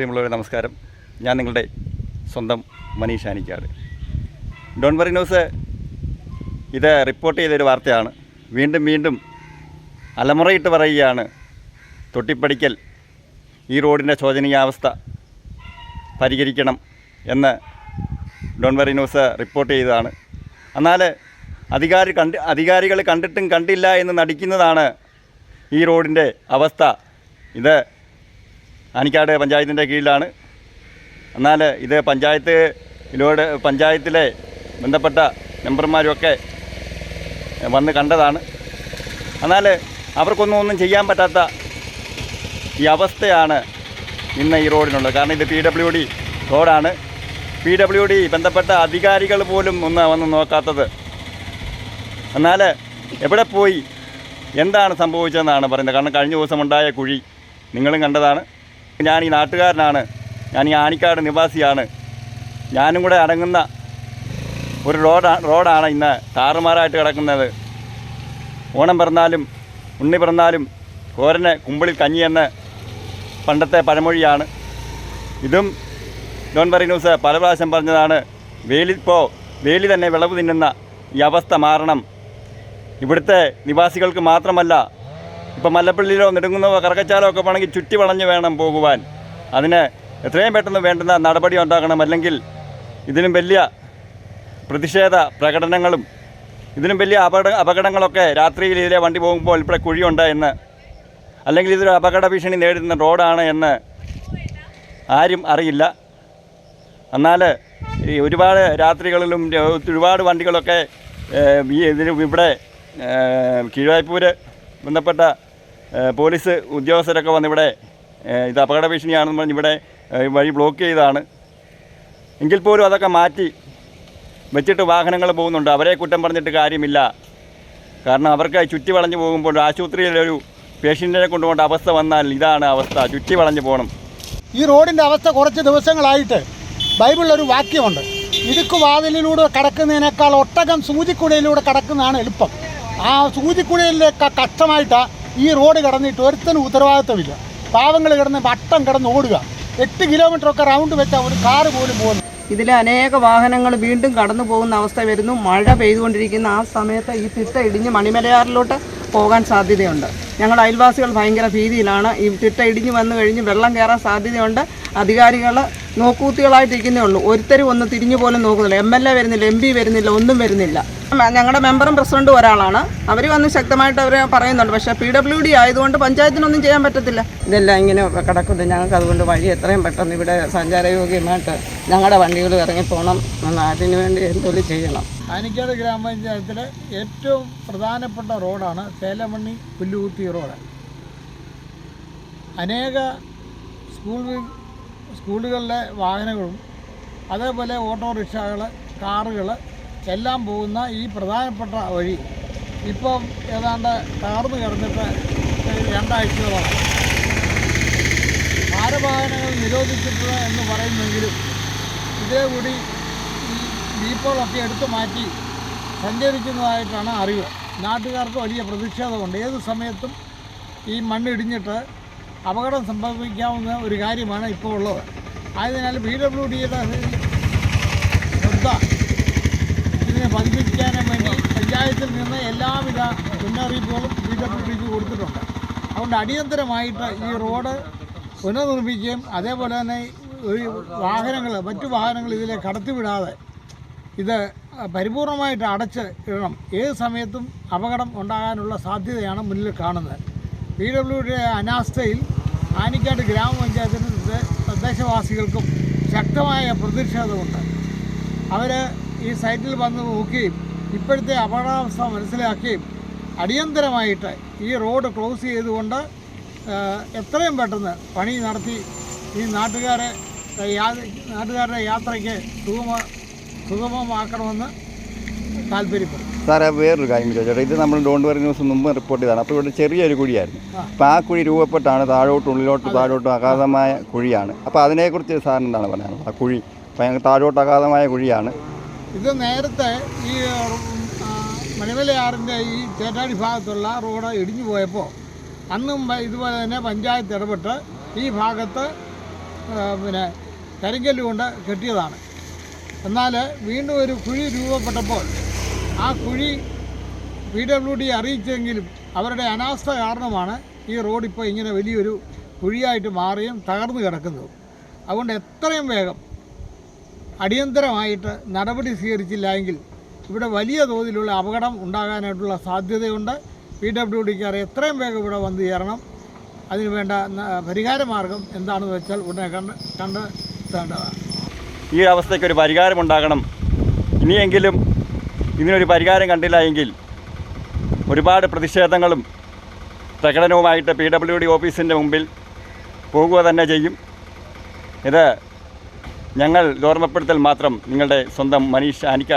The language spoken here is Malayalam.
പ്രിയമുള്ളവരെ നമസ്കാരം. ഞാൻ നിങ്ങളുടെ സ്വന്തം Manish Anikkad. Don't worry news ഇത് റിപ്പോർട്ട് ചെയ്തൊരു വാർത്തയാണ്. വീണ്ടും വീണ്ടും അലമുറയിട്ട് പറയുകയാണ് തൊട്ടിപ്പടിക്കൽ ഈ റോഡിന്റെ ശോചനീയാവസ്ഥ പരിഹരിക്കണം എന്ന് ഡോൺ വറി ന്യൂസ് റിപ്പോർട്ട് ചെയ്തതാണ്. എന്നാൽ അധികാരി കണ്ട് അധികാരികൾ കണ്ടിട്ടും കണ്ടില്ല എന്ന് നടിക്കുന്നതാണ് ഈ റോഡിന്റെ അവസ്ഥ. ഇത് ആനിക്കാട് പഞ്ചായത്തിന്റെ കീഴിലാണ്. എന്നാൽ ഇത് പഞ്ചായത്തിലോട് പഞ്ചായത്തിലെ ബന്ധപ്പെട്ട മെമ്പർമാരുമൊക്കെ വന്ന് കണ്ടതാണ്. എന്നാൽ അവർക്കൊന്നും ഒന്നും ചെയ്യാൻ പറ്റാത്ത ഈ അവസ്ഥയാണ് ഇന്ന് ഈ റോഡിനുള്ളത്. കാരണം ഇത് പി ഡബ്ല്യു ഡി റോഡാണ്. പി ഡബ്ല്യു ഡി ബന്ധപ്പെട്ട അധികാരികൾ പോലും ഒന്ന് വന്ന് നോക്കാത്തത്. എന്നാൽ എവിടെ പോയി? എന്താണ് സംഭവിച്ചതെന്നാണ് പറയുന്നത്. കാരണം കഴിഞ്ഞ ദിവസം ഉണ്ടായ കുഴി നിങ്ങളും കണ്ടതാണ്. ഞാൻ ഈ നാട്ടുകാരനാണ്. ഞാൻ ഈ ആനിക്കാട് നിവാസിയാണ്. ഞാനും കൂടെ അടങ്ങുന്ന ഒരു റോഡാ റോഡാണ് ഇന്ന് താറുമാറായിട്ട് കിടക്കുന്നത്. ഓണം പിറന്നാലും ഉണ്ണി പിറന്നാലും കോരന് കുമ്പിളിൽ കഞ്ഞിയെന്ന് പണ്ടത്തെ പഴമൊഴിയാണ്. ഇതും ഡോൺ ബറി ന്യൂസ് പല പ്രാവശ്യം പറഞ്ഞതാണ് വേലിപ്പോൾ വേലി തന്നെ വിളവ് തിന്നുന്ന ഈ അവസ്ഥ മാറണം. ഇവിടുത്തെ നിവാസികൾക്ക് മാത്രമല്ല ഇപ്പം മല്ലപ്പള്ളിയിലോ നെടുങ്ങുന്നോ കറക്കച്ചാലോ ഒക്കെ വേണമെങ്കിൽ ചുറ്റി വളഞ്ഞ് വേണം പോകുവാൻ. അതിന് എത്രയും പെട്ടെന്ന് വേണ്ടുന്ന നടപടി ഉണ്ടാക്കണം അല്ലെങ്കിൽ ഇതിനും വലിയ പ്രതിഷേധ പ്രകടനങ്ങളും ഇതിനും വലിയ അപകട അപകടങ്ങളൊക്കെ രാത്രിയിൽ ഇതിലെ വണ്ടി പോകുമ്പോൾ ഇവിടെ കുഴിയുണ്ട് എന്ന് അല്ലെങ്കിൽ ഇതൊരു അപകട ഭീഷണി നേരിടുന്ന റോഡാണ് എന്ന് ആരും അറിയില്ല. എന്നാൽ ഈ ഒരുപാട് രാത്രികളിലും ഒരുപാട് വണ്ടികളൊക്കെ ഈ ഇതിന് ഇവിടെ കീഴായ്പൂര് ബന്ധപ്പെട്ട പോലീസ് ഉദ്യോഗസ്ഥരൊക്കെ വന്നിവിടെ ഇത് അപകട ഭീഷണിയാണെന്ന് പറഞ്ഞ് ഇവിടെ വഴി ബ്ലോക്ക് ചെയ്താണ് എങ്കിൽ പോലും അതൊക്കെ മാറ്റി വെച്ചിട്ട് വാഹനങ്ങൾ പോകുന്നുണ്ട്. അവരെ കുറ്റം പറഞ്ഞിട്ട് കാര്യമില്ല. കാരണം അവർക്ക് ചുറ്റി വളഞ്ഞു പോകുമ്പോൾ ആശുപത്രിയിലൊരു പേഷ്യന്റിനെ കൊണ്ടുപോകേണ്ട അവസ്ഥ വന്നാൽ ഇതാണ് അവസ്ഥ. ചുറ്റി വളഞ്ഞു പോകണം. ഈ റോഡിന്റെ അവസ്ഥ കുറച്ച് ദിവസങ്ങളായിട്ട് ബൈബിളിൽ ഒരു വാക്യമുണ്ട്. ഇടുക്ക് വാതിലിലൂടെ കടക്കുന്നതിനേക്കാൾ ഒട്ടകം സൂചിക്കുഴയിലൂടെ കടക്കുന്നതാണ് എളുപ്പം. ആ സൂചിക്കുഴയിലേക്ക് കഷ്ടമായിട്ടാണ് ഈ റോഡ് കടന്നിട്ട് ഒരുത്തനും ഉത്തരവാദിത്തമില്ല പാവങ്ങൾ കിടന്ന് വട്ടം കിടന്ന് ഓടുക. എട്ട് കിലോമീറ്ററൊക്കെ റൗണ്ട് വെച്ചാൽ ഒരു കാറ് പോലും പോകുന്നു ഇതിൽ അനേക വാഹനങ്ങൾ വീണ്ടും കടന്നു പോകുന്ന അവസ്ഥ വരുന്നു. മഴ പെയ്തുകൊണ്ടിരിക്കുന്ന ആ സമയത്ത് ഈ തിട്ട ഇടിഞ്ഞ് മണിമലയാറിലോട്ട് പോകാൻ സാധ്യതയുണ്ട്. ഞങ്ങൾ അയൽവാസികൾ ഭയങ്കര ഭീതിയിലാണ്. ഈ തിട്ട ഇടിഞ്ഞ് വന്നു കഴിഞ്ഞ് വെള്ളം കയറാൻ സാധ്യതയുണ്ട്. അധികാരികൾ നോക്കൂത്തികളായിട്ടിരിക്കുന്നേ ഉള്ളൂ. ഒരുത്തരും ഒന്ന് തിരിഞ്ഞു പോലും നോക്കുന്നില്ല. എം വരുന്നില്ല എം വരുന്നില്ല ഒന്നും വരുന്നില്ല. ഞങ്ങളുടെ മെമ്പറും പ്രസിഡന്റും ഒരാളാണ്. അവർ വന്ന് ശക്തമായിട്ട് അവർ പറയുന്നുണ്ട്. പക്ഷേ പി ഡബ്ല്യു ഡി ആയതുകൊണ്ട് പഞ്ചായത്തിനൊന്നും ചെയ്യാൻ പറ്റത്തില്ല. ഇതെല്ലാം ഇങ്ങനെ കിടക്കുന്നു. ഞങ്ങൾക്ക് അതുകൊണ്ട് വഴി എത്രയും പെട്ടെന്ന് ഇവിടെ സഞ്ചാരയോഗ്യമായിട്ട് ഞങ്ങളുടെ വണ്ടികൾ ഇറങ്ങിപ്പോകണം അതിനു വേണ്ടി എന്തോലും ചെയ്യണം. ആനിക്കാട് ഗ്രാമപഞ്ചായത്തിലെ ഏറ്റവും പ്രധാനപ്പെട്ട റോഡാണ് തേലമണ്ണി പുല്ലുകുത്തി റോഡ്. അനേക സ്കൂൾ സ്കൂളുകളിലെ വാഹനങ്ങളും അതേപോലെ ഓട്ടോറിക്ഷകൾ കാറുകൾ എല്ലാം പോകുന്ന ഈ പ്രധാനപ്പെട്ട വഴി. ഇപ്പം ഏതാണ്ട് കാർന്ന് കിടന്നിട്ട് രണ്ടാഴ്ചകളാണ് ഭാരവാഹനങ്ങൾ നിരോധിച്ചിട്ടുള്ള എന്ന് പറയുന്നെങ്കിലും ഇതേ കൂടി ഈ ജീപ്പുകളൊക്കെ എടുത്തു മാറ്റി സഞ്ചരിക്കുന്നതായിട്ടാണ് അറിവ്. നാട്ടുകാർക്ക് വലിയ പ്രതിഷേധമുണ്ട്. ഏത് സമയത്തും ഈ മണ്ണിടിഞ്ഞിട്ട് അപകടം സംഭവിക്കാവുന്ന ഒരു കാര്യമാണ് ഇപ്പോൾ ഉള്ളത്. ആയതിനാൽ പി ഡബ്ല്യു ഡിയുടെ പതിപ്പിക്കാനും വേണ്ടി പഞ്ചായത്തിൽ നിന്ന് എല്ലാവിധ മുന്നറിയിപ്പുകളും ബി ഡബ്ല്യു കൊടുത്തിട്ടുണ്ട്. അതുകൊണ്ട് അടിയന്തരമായിട്ട് ഈ റോഡ് പുനർനിർമ്മിക്കുകയും അതേപോലെ തന്നെ ഈ വാഹനങ്ങൾ മറ്റു വാഹനങ്ങൾ ഇതിലെ കടത്തിവിടാതെ ഇത് പരിപൂർണമായിട്ട് അടച്ച് ഇടണം. ഏത് സമയത്തും അപകടം ഉണ്ടാകാനുള്ള സാധ്യതയാണ് മുന്നിൽ കാണുന്നത്. പി ഡബ്ല്യുയുടെ അനാസ്ഥയിൽ ആനിക്കാട് ഗ്രാമപഞ്ചായത്തിന് തദ്ദേശവാസികൾക്കും ശക്തമായ പ്രതിഷേധമുണ്ട്. അവർ ഈ സൈറ്റിൽ വന്ന് നോക്കുകയും ഇപ്പോഴത്തെ അപകടാവസ്ഥ മനസ്സിലാക്കുകയും അടിയന്തരമായിട്ട് ഈ റോഡ് ക്ലോസ് ചെയ്തുകൊണ്ട് എത്രയും പെട്ടെന്ന് പണി നടത്തി ഈ നാട്ടുകാരെ നാട്ടുകാരുടെ യാത്രയ്ക്ക് സുഗമ സുഗമമാക്കണമെന്ന് താല്പര്യപ്പെടും സാറേ വേറൊരു കാര്യം ചോദിച്ചോട്ടെ. ഇത് നമ്മൾ ഡോണ്ട് വരുന്ന ന്യൂസ് മുമ്പ് റിപ്പോർട്ട് ചെയ്തതാണ്. അപ്പോൾ ഇവിടെ ചെറിയൊരു കുഴിയായിരുന്നു. അപ്പോൾ ആ കുഴി രൂപപ്പെട്ടാണ് താഴോട്ട് ഉള്ളിലോട്ട് താഴോട്ടും അഗാധമായ കുഴിയാണ്. അപ്പോൾ അതിനെക്കുറിച്ച് സാറിന് എന്താണ് പറയാനുള്ളത്? ആ കുഴി ഭയങ്കര താഴോട്ട് അഗാധമായ കുഴിയാണ്. ഇത് നേരത്തെ ഈ മണിമലയാറിന്റെ ഈ ചേറ്റാടി ഭാഗത്തുള്ള റോഡ് ഇടിഞ്ഞു പോയപ്പോൾ അന്നും ഇതുപോലെ തന്നെ പഞ്ചായത്ത് ഇടപെട്ട് ഈ ഭാഗത്ത് പിന്നെ കരിങ്കല്ല് കൊണ്ട് കെട്ടിയതാണ്. എന്നാൽ വീണ്ടും ഒരു കുഴി രൂപപ്പെട്ടപ്പോൾ ആ കുഴി പി ഡബ്ല്യു ഡി അറിയിച്ചെങ്കിലും അവരുടെ അനാസ്ഥ കാരണമാണ് ഈ റോഡ് ഇപ്പോൾ ഇങ്ങനെ വലിയൊരു കുഴിയായിട്ട് മാറിയും തകർന്നു കിടക്കുന്നത്. അതുകൊണ്ട് എത്രയും വേഗം അടിയന്തരമായിട്ട് നടപടി സ്വീകരിച്ചില്ല എങ്കിൽ ഇവിടെ വലിയ തോതിലുള്ള അപകടം ഉണ്ടാകാനായിട്ടുള്ള സാധ്യതയുണ്ട്. പി ഡബ്ല്യു ഡിക്കാർ എത്രയും വേഗം ഇവിടെ വന്നു ചേരണം. അതിനുവേണ്ട പരിഹാര മാർഗം എന്താണെന്ന് വെച്ചാൽ ഉടനെ കണ്ട് കണ്ടെത്തേണ്ടതാണ് ഈ അവസ്ഥയ്ക്ക് ഒരു പരിഹാരമുണ്ടാകണം ഇനിയെങ്കിലും ഇതിനൊരു പരിഹാരം കണ്ടില്ല എങ്കിൽ ഒരുപാട് പ്രതിഷേധങ്ങളും പ്രകടനവുമായിട്ട് പി ഡബ്ല്യു ഡി ഓഫീസിന്റെ മുമ്പിൽ പോകുക തന്നെ ചെയ്യും. ഇത് ഞങ്ങൾ ഓർമ്മപ്പെടുത്തൽ മാത്രം നിങ്ങളുടെ സ്വന്തം മനീഷ് ആനിക്കാട്